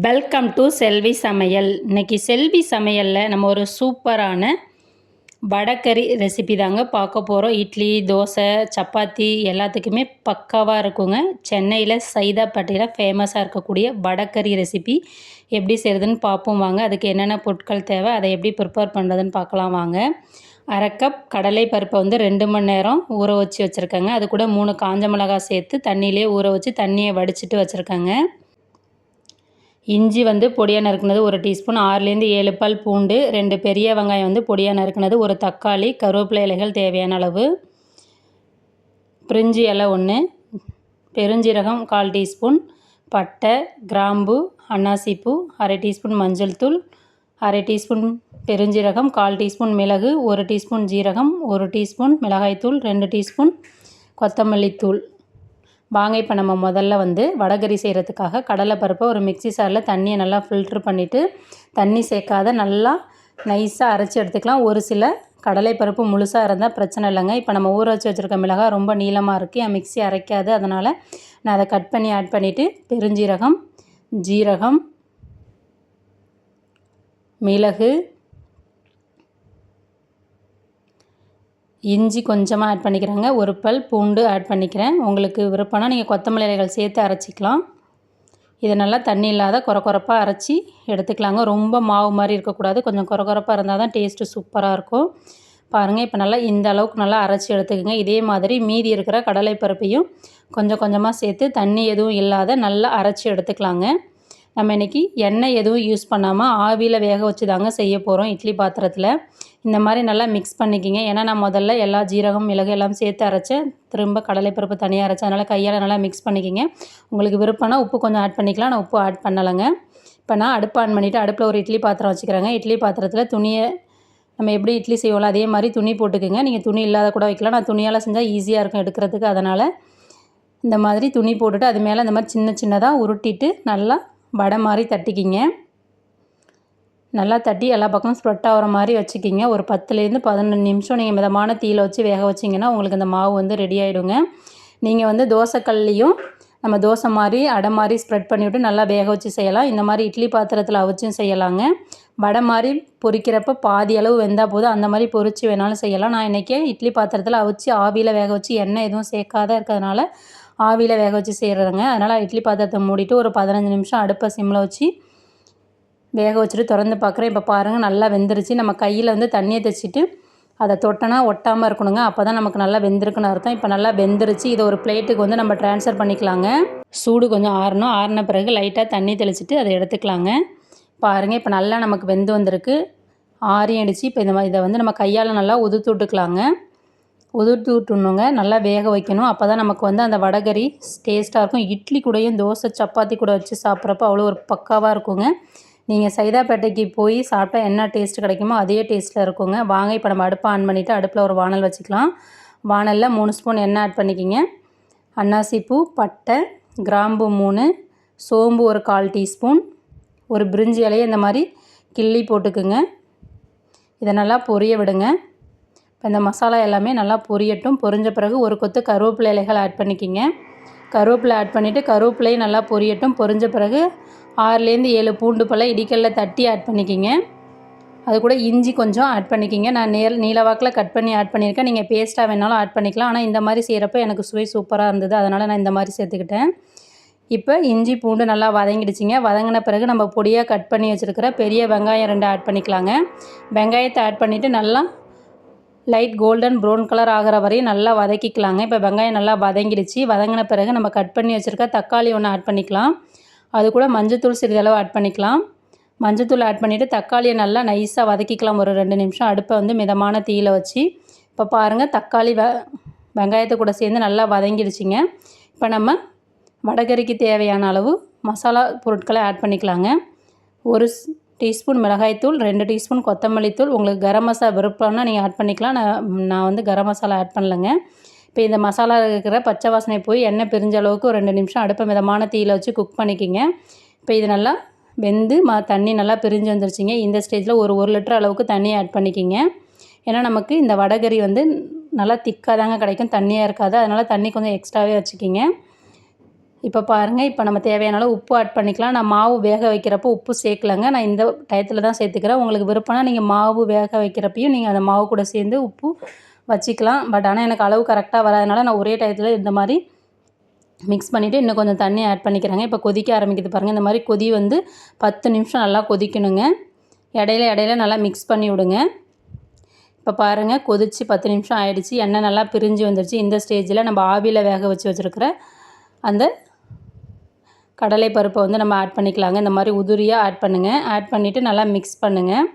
Welcome to செல்வி சமையல் இன்னைக்கு செல்வி சமையலில் நம்ம ஒரு சூப்பரான வடக்கறி ரெசிபி தாங்க பார்க்க போகிறோம் இட்லி தோசை சப்பாத்தி எல்லாத்துக்குமே பக்காவாக இருக்குங்க. சென்னையில் சைதாப்பேட்டையில் ஃபேமஸாக இருக்கக்கூடிய வடக்கறி ரெசிபி எப்படி செய்கிறதுன்னு பார்ப்போம் வாங்க. அதுக்கு என்னென்ன பொருட்கள் தேவை அதை எப்படி ப்ரிப்பேர் பண்ணுறதுன்னு பார்க்கலாம் வாங்க. அரை கப் கடலை பருப்பை வந்து ரெண்டு மணி நேரம் ஊற வச்சு வச்சுருக்கேங்க. அது கூட மூணு காஞ்ச மிளகாய் சேர்த்து தண்ணியிலே ஊற வச்சு தண்ணியை வடிச்சிட்டு வச்சுருக்கேங்க. இஞ்சி வந்து பொடியாக நறுக்குனது ஒரு டீஸ்பூன் ஆறுலேருந்து ஏழு பால் பூண்டு ரெண்டு பெரிய வெங்காயம் வந்து பொடியாக நறுக்குனது ஒரு தக்காளி கருவேப்பிலை இலைகள் தேவையான அளவு பிரிஞ்சி இலை ஒன்று பெருஞ்சீரகம் கால் டீஸ்பூன் பட்டை கிராம்பு அன்னாசிப்பூ அரை டீஸ்பூன் மஞ்சள் தூள் அரை டீஸ்பூன் பெருஞ்சீரகம் கால் டீஸ்பூன் மிளகு ஒரு டீஸ்பூன் ஜீரகம் ஒரு டீஸ்பூன் மிளகாய்த்தூள் ரெண்டு டீஸ்பூன் கொத்தமல்லி தூள். வாங்க இப்போ நம்ம முதல்ல வந்து வடகரி செய்கிறதுக்காக கடலைப்பருப்பை ஒரு மிக்சி சாரில் தண்ணியை நல்லா ஃபில்ட்ரு பண்ணிவிட்டு தண்ணி சேர்க்காத நல்லா நைஸாக அரைச்சி எடுத்துக்கலாம். ஒரு சில கடலைப்பருப்பு முழுசாக இருந்தால் பிரச்சனை இல்லைங்க. இப்போ நம்ம ஊற வச்சு வச்சுருக்க மிளகாய் ரொம்ப நீளமாக இருக்குது என் மிக்சி அரைக்காது. அதனால் நான் அதை கட் பண்ணி ஆட் பண்ணிவிட்டு பெருஞ்சீரகம் ஜீரகம் மிளகு இஞ்சி கொஞ்சமாக ஆட் பண்ணிக்கிறேங்க. ஒரு பல் பூண்டு ஆட் பண்ணிக்கிறேன். உங்களுக்கு விருப்பம்னா நீங்கள் கொத்தமல்லி இலைகள் சேர்த்து அரைச்சிக்கலாம். இதை நல்லா தண்ணி இல்லாத குறக்குறப்பாக அரைச்சி எடுத்துக்கலாங்க. ரொம்ப மாவு மாதிரி இருக்கக்கூடாது. கொஞ்சம் குறக்குறப்பாக இருந்தால் தான் டேஸ்ட்டு சூப்பராக இருக்கும். பாருங்கள் இப்போ நல்லா இந்த அளவுக்கு நல்லா அரைச்சி எடுத்துக்கோங்க. இதே மாதிரி மீதி இருக்கிற கடலை பருப்பையும் கொஞ்சம் கொஞ்சமாக சேர்த்து தண்ணி எதுவும் இல்லாத நல்லா அரைச்சி எடுத்துக்கலாங்க. நம்ம இன்றைக்கி எண்ணெய் எதுவும் யூஸ் பண்ணாமல் ஆவியில் வேக வச்சு தாங்க செய்ய போகிறோம் இட்லி பாத்திரத்தில். இந்த மாதிரி நல்லா மிக்ஸ் பண்ணிக்கிங்க. ஏன்னா நான் முதல்ல எல்லா ஜீரகம் மிளகு எல்லாம் சேர்த்து அரைச்சேன் திரும்ப கடலைப்பருப்பு தனியாக அரைச்சேன் அதனால் கையால் நல்லா மிக்ஸ் பண்ணிக்கிங்க. உங்களுக்கு விருப்பம்னா உப்பு கொஞ்சம் ஆட் பண்ணிக்கலாம். நான் உப்பு ஆட் பண்ணலைங்க. இப்போ நான் அடுப்பு ஆன் பண்ணிவிட்டு அடுப்பில் ஒரு இட்லி பாத்திரம் வச்சுக்கிறேங்க. இட்லி பாத்திரத்தில் துணியை நம்ம எப்படி இட்லி செய்வோம்ல அதே மாதிரி துணி போட்டுக்குங்க. நீங்கள் துணி இல்லாத கூட வைக்கலாம். நான் துணியால் செஞ்சால் ஈஸியாக இருக்கும் எடுக்கிறதுக்கு. அதனால் இந்த மாதிரி துணி போட்டுட்டு அது மேலே இந்த மாதிரி சின்ன சின்னதாக உருட்டிட்டு நல்லா வடை மாதிரி தட்டிக்கிங்க. நல்லா தட்டி எல்லா பக்கமும் ஸ்ப்ரெட் ஆகிற மாதிரி வச்சுக்கிங்க. ஒரு பத்துலேருந்து பதினொன்று நிமிஷம் நீங்கள் மிதமான தீயில் வச்சு வேக வச்சிங்கன்னா உங்களுக்கு இந்த மாவு வந்து ரெடி ஆகிடுங்க நீங்கள் வந்து தோசைக்கல்லையும் நம்ம தோசை மாதிரி அடை மாதிரி ஸ்ப்ரெட் பண்ணிவிட்டு நல்லா வேக வச்சு செய்யலாம். இந்த மாதிரி இட்லி பாத்திரத்தில் அவிச்சும் செய்யலாங்க. வடை மாதிரி பொரிக்கிறப்ப பாதி அளவு வெந்தால் போதும். அந்த மாதிரி பொரித்து வேணாலும் செய்யலாம். நான் இன்றைக்கி இட்லி பாத்திரத்தில் அவிச்சு ஆவியில் வேக வச்சு எண்ணெய் எதுவும் சேர்க்காத இருக்கிறதுனால ஆவியில் வேக வச்சு செய்கிறதுங்க அதனால் இட்லி பாத்திரத்தை மூடிட்டு ஒரு பதினஞ்சு நிமிஷம் அடுப்பை சிம்மில் வச்சு வேக வச்சுட்டு திறந்து பார்க்குறேன் இப்போ பாருங்கள் நல்லா வெந்துருச்சு. நம்ம கையில் வந்து தண்ணியை தைச்சிட்டு அதை தொட்டனா ஒட்டாமல் இருக்கணுங்க. அப்போ தான் நமக்கு நல்லா வெந்திருக்குன்னு அர்த்தம். இப்போ நல்லா வெந்துருச்சு. இதை ஒரு பிளேட்டுக்கு வந்து நம்ம ட்ரான்ஸ்ஃபர் பண்ணிக்கலாங்க. சூடு கொஞ்சம் ஆறணும். ஆறின பிறகு லைட்டாக தண்ணி தெளிச்சிட்டு அதை எடுத்துக்கலாங்க. பாருங்கள் இப்போ நல்லா நமக்கு வெந்து வந்திருக்கு. ஆறியும் அடித்து இப்போ இந்த மாதிரி இதை வந்து நம்ம கையால் நல்லா உதுத்து விட்டுக்கலாங்க. உதிர்த்து விட்டுணுங்க நல்லா வேக வைக்கணும். அப்போ தான் நமக்கு வந்து அந்த வடகறி டேஸ்ட்டாக இருக்கும். இட்லி கூடயும் தோசை சப்பாத்தி கூட வச்சு சாப்பிட்றப்ப அவ்வளோ ஒரு பக்காவாக இருக்குங்க. நீங்கள் சைதாப்பேட்டைக்கு போய் சாப்பிட்டா என்ன டேஸ்ட் கிடைக்குமோ அதே டேஸ்ட்டில் இருக்குங்க. வாங்க இப்போ நம்ம அடுப்பை ஆன் பண்ணிவிட்டு அடுப்பில் ஒரு வானல் வச்சுக்கலாம். வானலில் மூணு ஸ்பூன் எண்ணெய் ஆட் பண்ணிக்கிங்க. அன்னாசிப்பூ பட்டை கிராம்பு மூணு சோம்பு ஒரு கால் டீஸ்பூன் ஒரு பிரிஞ்சி இலையை இந்த மாதிரி கிள்ளி போட்டுக்குங்க. இதை நல்லா பொரிய விடுங்க. இப்போ இந்த மசாலா எல்லாமே நல்லா பொரியட்டும். பொரிஞ்ச பிறகு ஒரு கொத்து கருவேப்பிலை இலைகள் ஆட் பண்ணிக்கிங்க. கருவேப்பிலை ஆட் பண்ணிவிட்டு கருவேப்பிலையும் நல்லா பொரியட்டும். பொரிஞ்ச பிறகு ஆறுலேருந்து ஏழு பூண்டு பழம் இடிக்கல்ல தட்டி ஆட் பண்ணிக்கிங்க. அது கூட இஞ்சி கொஞ்சம் ஆட் பண்ணிக்கிங்க. நான் நேர் நீளவாக்கில் கட் பண்ணி ஆட் பண்ணியிருக்கேன். நீங்கள் பேஸ்ட்டாக வேணாலும் ஆட் பண்ணிக்கலாம். ஆனால் இந்த மாதிரி செய்கிறப்ப எனக்கு சுவை சூப்பராக இருந்தது. அதனால் நான் இந்த மாதிரி சேர்த்துக்கிட்டேன். இப்போ இஞ்சி பூண்டு நல்லா வதங்கிடுச்சிங்க. வதங்கின பிறகு நம்ம பொடியாக கட் பண்ணி வச்சுருக்கிற பெரிய வெங்காயம் ரெண்டு ஆட் பண்ணிக்கலாங்க. வெங்காயத்தை ஆட் பண்ணிவிட்டு நல்லா லைட் கோல்டன் ப்ரௌன் கலர் ஆகிற வரையும் நல்லா வதக்கிக்கலாங்க. இப்போ வெங்காயம் நல்லா வதங்கிடுச்சு. வதங்கின பிறகு நம்ம கட் பண்ணி வச்சுருக்க தக்காளி ஒன்று ஆட் பண்ணிக்கலாம். அது கூட மஞ்சத்தூள் சிறிதளவு ஆட் பண்ணிக்கலாம். மஞ்சத்தூள் ஆட் பண்ணிவிட்டு தக்காளியை நல்லா நைஸாக வதக்கிக்கலாம். ஒரு ரெண்டு நிமிஷம். அடுப்பை வந்து மிதமான தீயில் வச்சு. இப்போ பாருங்கள் தக்காளி வெ வெங்காயத்தை கூட சேர்ந்து நல்லா வதங்கிடுச்சிங்க. இப்போ நம்ம வடகறிக்கு தேவையான அளவு மசாலா பொருட்களை ஆட் பண்ணிக்கலாங்க. ஒரு டீஸ்பூன் மிளகாய்த்தூள் ரெண்டு டீஸ்பூன் கொத்தமல்லி தூள். உங்களுக்கு கரம் மசாலா விருப்பம்னா நீங்கள் ஆட் பண்ணிக்கலாம். நான் நான் வந்து கரம் மசாலா ஆட் பண்ணலைங்க. இப்போ இந்த மசாலா இருக்கிற பச்சை வாசனை போய் எண்ணெய் பிரிஞ்ச அளவுக்கு ஒரு ரெண்டு நிமிஷம் அடுப்பை மிதமான தீயில் வச்சு குக் பண்ணிக்கிங்க. இப்போ இது நல்லா வெந்து மா தண்ணி நல்லா பிரிஞ்சு வந்துருச்சுங்க. இந்த ஸ்டேஜில் ஒரு ஒரு லிட்டர் அளவுக்கு தண்ணி ஆட் பண்ணிக்கிங்க. ஏன்னா நமக்கு இந்த வடகறி வந்து நல்லா திக்காக தாங்க கிடைக்கும். தண்ணியாக இருக்காது. அதனால் தண்ணி கொஞ்சம் எக்ஸ்ட்ராவே வச்சுக்கிங்க. இப்போ பாருங்கள் இப்போ நம்ம தேவையான அளவு உப்பு ஆட் பண்ணிக்கலாம். நான் மாவு வேக வைக்கிறப்போ உப்பு சேர்க்கலங்க. நான் இந்த டயத்தில் தான் சேர்த்துக்கிறேன். உங்களுக்கு விருப்பம்னா நீங்கள் மாவு வேக வைக்கிறப்பையும் நீங்கள் அந்த மாவு கூட சேர்ந்து உப்பு வச்சுக்கலாம். பட் ஆனால் எனக்கு அளவு கரெக்டாக வராதனால நான் ஒரே டயத்தில் இந்த மாதிரி மிக்ஸ் பண்ணிவிட்டு இன்னும் கொஞ்சம் தண்ணி ஆட் பண்ணிக்கிறாங்க. இப்போ கொதிக்க ஆரம்பிக்குது பாருங்கள் இந்த மாதிரி கொதி வந்து பத்து நிமிஷம் நல்லா கொதிக்கணுங்க. இடையில இடையில நல்லா மிக்ஸ் பண்ணி விடுங்க. இப்போ பாருங்கள் கொதித்து பத்து நிமிஷம் ஆயிடுச்சு. எண்ணெய் நல்லா பிரிஞ்சு வந்துடுச்சு இந்த ஸ்டேஜில் நம்ம ஆவியில் வேக வச்சு வச்சுருக்கிற அந்த கடலை பருப்பை வந்து நம்ம ஆட் பண்ணிக்கலாங்க. இந்த மாதிரி உதிரியாக ஆட் பண்ணுங்கள் ஆட் பண்ணிவிட்டு நல்லா மிக்ஸ் பண்ணுங்கள்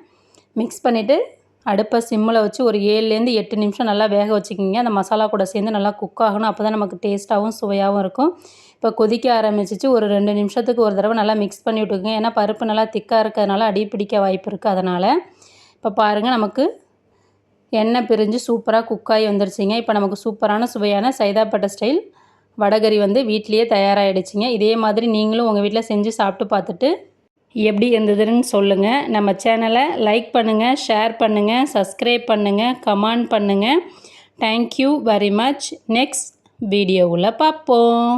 மிக்ஸ் பண்ணிவிட்டு அடுப்பை சிம்மில் வச்சு ஒரு ஏழுலேருந்து எட்டு நிமிஷம் நல்லா வேக வச்சுக்கிங்க. அந்த மசாலா கூட சேர்ந்து நல்லா குக் ஆகணும். அப்போ தான் நமக்கு டேஸ்ட்டாகவும் சுவையாகவும் இருக்கும். இப்போ கொதிக்க ஆரம்பிச்சிச்சு. ஒரு ரெண்டு நிமிஷத்துக்கு ஒரு தடவை நல்லா மிக்ஸ் பண்ணி விட்டுக்குங்க. ஏன்னா பருப்பு நல்லா திக்காக இருக்கிறதுனால அடி பிடிக்க வாய்ப்பு இருக்குது அதனால். இப்போ பாருங்கள் நமக்கு எண்ணெய் பிரிஞ்சு சூப்பராக குக்காகி வந்துருச்சுங்க. இப்போ நமக்கு சூப்பரான சுவையான சைதாப்பட்டை ஸ்டைல் வடகறி வந்து வீட்லேயே தயாராகிடுச்சிங்க இதே மாதிரி நீங்களும் உங்கள் வீட்டில் செஞ்சு சாப்பிட்டு பார்த்துட்டு எப்படி இருந்ததுன்னு சொல்லுங்கள் நம்ம சேனலை லைக் பண்ணுங்கள் ஷேர் பண்ணுங்கள் சப்ஸ்கிரைப் பண்ணுங்கள் கமெண்ட் பண்ணுங்கள் தேங்க்யூ வெரி மச் நெக்ஸ்ட் வீடியோவில் பார்ப்போம்.